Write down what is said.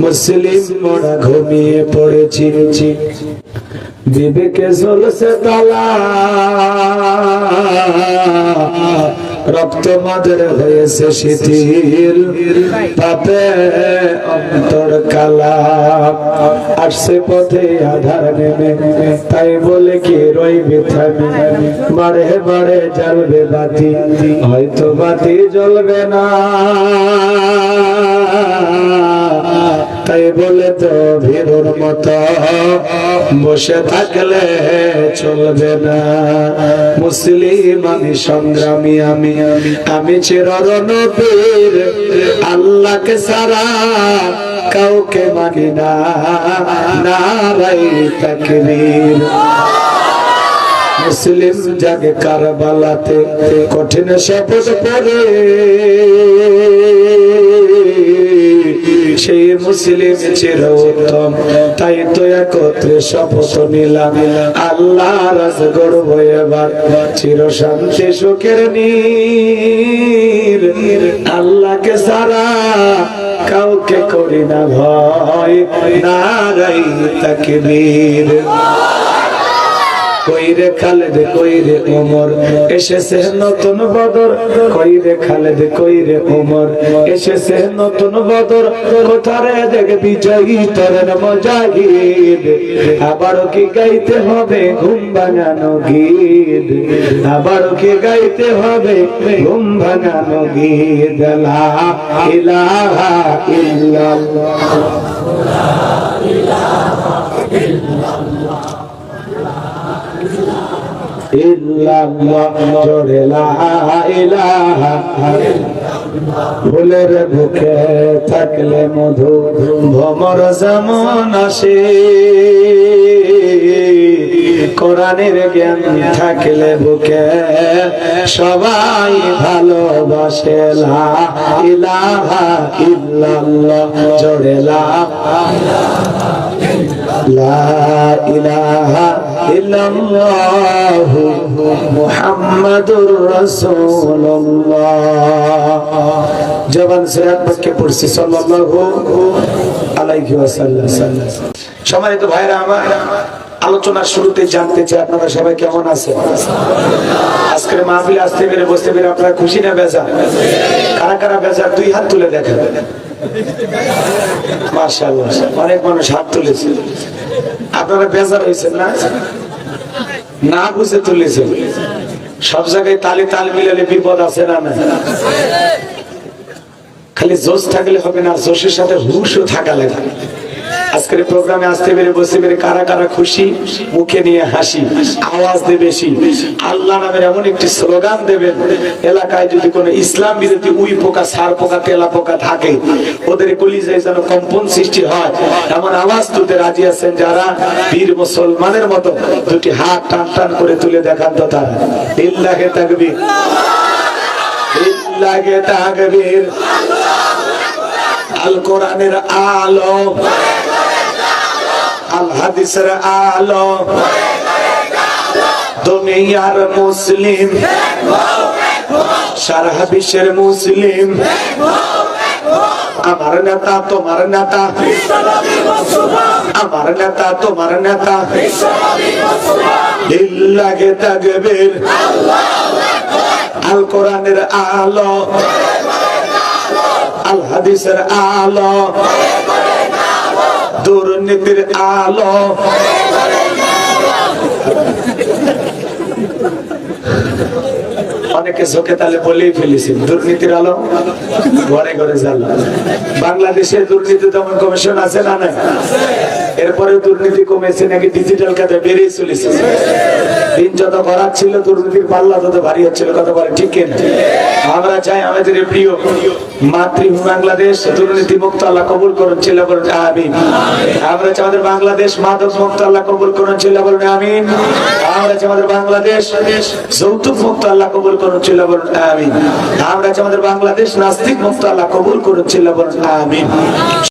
মুসলিম মোড়া ঘুমিয়ে পড়েছি বিবেকে জ্বলছে তালা। রক্ত মাদের হয়েছে শিথিল। পাপে অন্তর কালা। আসছে পথে আধার নেমে। তাই বলে কি রইবে থামি। বারে বারে জ্বলবে বাতি। হয়তো বাতি জ্বলবে না। তাই বলে তো ভীরুর মতো। বসে থাকলে চলবে না। মুসলিম আমি, সংগ্রামী আমি। আমি চিররণবীর, আল্লাহকে সারা কাউকে মানি না। নারাই তাকবীর। মুসলিম জাগে কারবালাতে কঠিন শপথ পড়ে সেই মুসলিম চির উত্তম তাই তো একত্রে শপথ নিলাম। আল্লাহ রাজ গর্ব এবার। চির শান্তি সুখের নীর। আল্লাহকে সারা কাউকে করি না ভয়। নারাই তাকে বীর কইরে খালেদ, কইরে ওমর। এসেছে নতুন বদর, কইরে খালেদ, কইরে ওমর। এসেছে নতুন বদর, কোথারে দেখ বিজয়ী তরেন মজাহিদ? আবারও কি গাইতে হবে ঘুম ভাঙানো গীত? আবারও কি গাইতে হবে ঘুম ভাঙানো গীত? লা ইলাহা ইল্লাল্লাহ। ইল্লাল্লাহ জোরে লা ইলাহা ফুলের বুকে থাকলে মধু ভমর যেমন আসে। কোরআনের জ্ঞান থাকলে বুকে সবাই ভালোবাসে। ইলাহা ইলাহা জবান সিরাত পক্ষে পড়ছি, সাল্লাল্লাহু আলাইহি ওয়াসাল্লাম। সম্মানিত ভাইরা, আমার আলোচনার শুরুতে জানতে চাই, আপনারা সবাই কেমন আছেন? আজকের মাহফিলে আসতে পেরে বসতে পেরে আপনারা খুশি না বেজা কারা কারা বেজা দুই হাত তুলে দেখেন। অনেক মানুষ হাত তুলেছে। আপনারা বেজার হয়েছেন না? না বুঝে তুলেছেন। সব জায়গায় তালে তাল মিলালে বিপদ আছে না না খালি জোশ থাকলে হবে না জোশের সাথে হুশও থাকা লাগে। আজকের প্রোগ্রামে আসতে পেরে বসতে পেরে কারা কারা খুশি? মুখে নিয়ে হাসি, আওয়াজ দেবে আল্লাহ নামের এমন একটি স্লোগান দেবেন, এলাকায় যদি কোনো ইসলাম বিরোধী উই পোকা, সার পোকা, তেলা পোকা থাকে, ওদের কলিজায় যেন কম্পন সৃষ্টি হয়। এমন আওয়াজ তুলতে রাজি আছেন যারা? বীর মুসলমানের মতো দুটি হাত টান টান করে তুলে দেখান তো তারা। ইল্লাহে তাকবীর। ইল্লাহে তাকবীর। আল কোরআনের আলো। আল হাদিসের আলো। দুনিয়ার মুসলিম। সারা বিশ্বের মুসলিম। আমার নেতা, তোমার নেতা। আমার নেতা, তোমার নেতা। লাগে তাকবীর। আল কোরআনের আলো। আল হাদিসের আলো। দুর্নীতির আলো। অনেকে চোখে তালে বলেই ফেলেছি। দুর্নীতির আলো ঘরে ঘরে জাল বাংলাদেশে দুর্নীতি দমন কমিশন আছে না নাই? এরপরে দুর্নীতি কমেছে নাকি ডিজিটাল কাজে বেরিয়ে চলেছে? দিন যত করার ছিল দুর্নীতির পাল্লা তত ভারী হচ্ছিল, কথা বলে ঠিক আমরা চাই আমাদের প্রিয় মাতৃভূমি বাংলাদেশ দুর্নীতি মুক্ত আল্লাহ কবুল করুন ছিল বলুন, আমিন। আমরা চাই আমাদের বাংলাদেশ মাদক মুক্ত আল্লাহ কবুল করুন ছিল বলুন, আমিন। আমরা চাই আমাদের বাংলাদেশ যৌতুক মুক্ত আল্লাহ কবুল আমরা আমাদের বাংলাদেশ নাস্তিক মুক্ত আল্লাহ কবুল করুন চিল্লা বলুন আমিন।